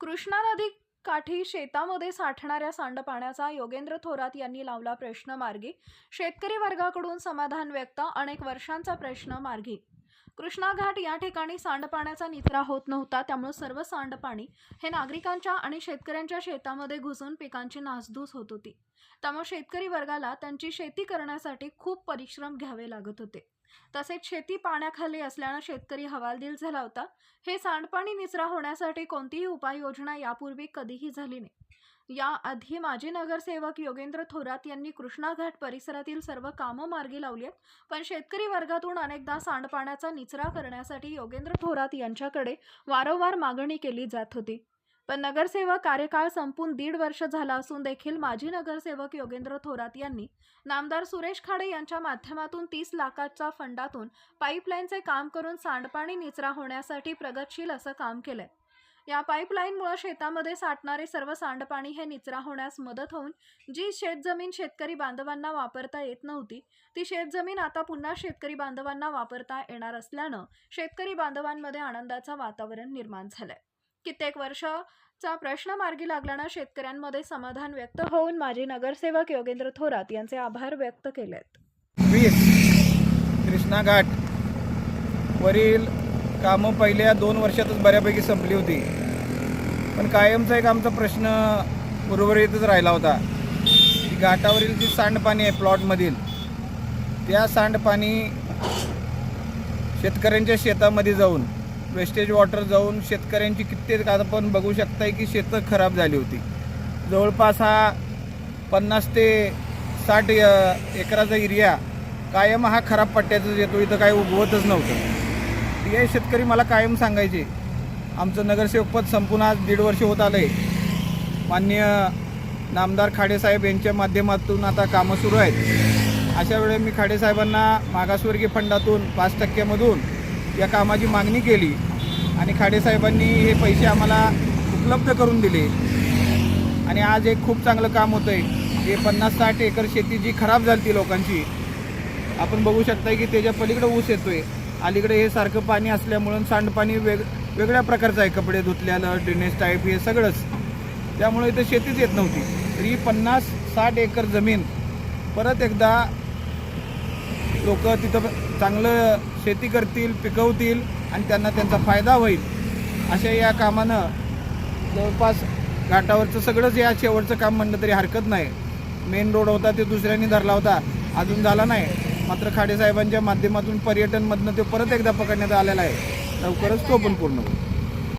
कृष्णा नदी काठी शेतामध्ये साठणाऱ्या सांडपाण्याचा योगेंद्र थोरात यांनी लावला प्रश्न मार्गी. शेतकरी वर्गाकडून समाधान व्यक्त अनेक वर्षांचा प्रश्न मार्गी. कृष्णा घाट या ठिकाणी सांडपाण्याचा निचरा होत नव्हता त्यामुळे सर्व सांडपाणी हे नागरिकांच्या आणि शेतकऱ्यांच्या शेतामध्ये घुसून पिकांची नासधूस होत होती. त्यामुळे शेतकरी वर्गाला त्यांची शेती करण्यासाठी खूप परिश्रम घ्यावे लागत होते. तसेच शेती पाण्याखाली असल्यानं शेतकरी हवालदिल झाला होता. हे सांडपाणी निचरा होण्यासाठी कोणतीही उपाययोजना यापूर्वी कधीही झाली नाही. याआधी माजी नगरसेवक योगेंद्र थोरात यांनी कृष्णाघाट परिसरातील सर्व कामं मार्गी लावली आहेत. पण शेतकरी वर्गातून अनेकदा सांडपाण्याचा निचरा करण्यासाठी योगेंद्र थोरात यांच्याकडे वारंवार मागणी केली जात होती. पण नगरसेवक कार्यकाळ संपून दीड वर्ष झाला असून देखील माजी नगरसेवक योगेंद्र थोरात यांनी नामदार सुरेश खाडे यांच्या माध्यमातून तीस लाखाच्या फंडातून पाईपलाईनचे काम करून सांडपाणी निचरा होण्यासाठी प्रगतशील असं काम केलंय. या पाईपलाईनमुळे शेतामध्ये साठणारे सर्व सांडपाणी हे निचरा होण्यास मदत होऊन जी शेतजमीन शेतकरी बांधवांना वापरता येत नव्हती ती शेतजमीन आता पुन्हा शेतकरी बांधवांना वापरता येणार असल्यानं शेतकरी बांधवांमध्ये आनंदाचं वातावरण निर्माण झालंय. कित्येक वर्षाचा प्रश्न मार्गी लागल्यानं शेतकऱ्यांमध्ये समाधान व्यक्त होऊन माजी नगरसेवक योगेंद्र थोरात यांचे आभार व्यक्त केलेत. वीस कृष्णा घाट. वरील कामं पहिल्या दोन वर्षातच बऱ्यापैकी संपली होती. पण कायमचा एक आमचा प्रश्न उर्वरितच राहिला होता. घाटावरील जी सांडपाणी आहे प्लॉटमधील त्या सांडपाणी शेतकऱ्यांच्या शेतामध्ये जाऊन वेस्टेज वॉटर जाऊन शेतकऱ्यांची कित्येक आपण बघू शकताय की शेतं खराब झाली होती. जवळपास हा पन्नास ते साठ एकराचा एरिया कायम हा खराब पट्ट्याचा येतो. इथं काही उगवतच नव्हतं. हे शेतकरी मला कायम सांगायचे आमचं नगरसेवकपद संपून आज दीड वर्ष होत आलं आहे माननीय नामदार खाडेसाहेब यांच्या माध्यमातून आता कामं सुरू आहेत. अशा वेळी मी खाडेसाहेबांना मागासवर्गीय फंडातून पाच टक्क्यामधून या कामाची मागणी केली आणि खाडेसाहेबांनी हे पैसे आम्हाला उपलब्ध करून दिले. आणि आज एक खूप चांगलं काम होतं आहे हे पन्नास साठ एकर शेती जी खराब झाली ती लोकांची आपण बघू शकता की त्याच्या पलीकडे ऊस येतो आहे अलीकडे हे सारखं पाणी असल्यामुळं सांडपाणी वेग वेगळ्या प्रकारचं आहे. कपडे धुतल्यानं ड्रेनेज टाईप हे सगळंच. त्यामुळे इथं शेतीच येत नव्हती. तर ही पन्नास साठ एकर जमीन परत एकदा लोक तिथं चांगलं शेती करतील पिकवतील आणि त्यांना त्यांचा फायदा होईल. अशा या कामानं जवळपास घाटावरचं सगळंच या शेवटचं काम म्हणलं तरी हरकत नाही. मेन रोड होता ते दुसऱ्यांनी धरला होता. अजून झाला नाही. मात्र खाडेसाहेबांच्या माध्यमातून पर्यटनमधनं ते परत एकदा पकडण्यात आलेला आहे. लवकरच तो पण पूर्ण होईल.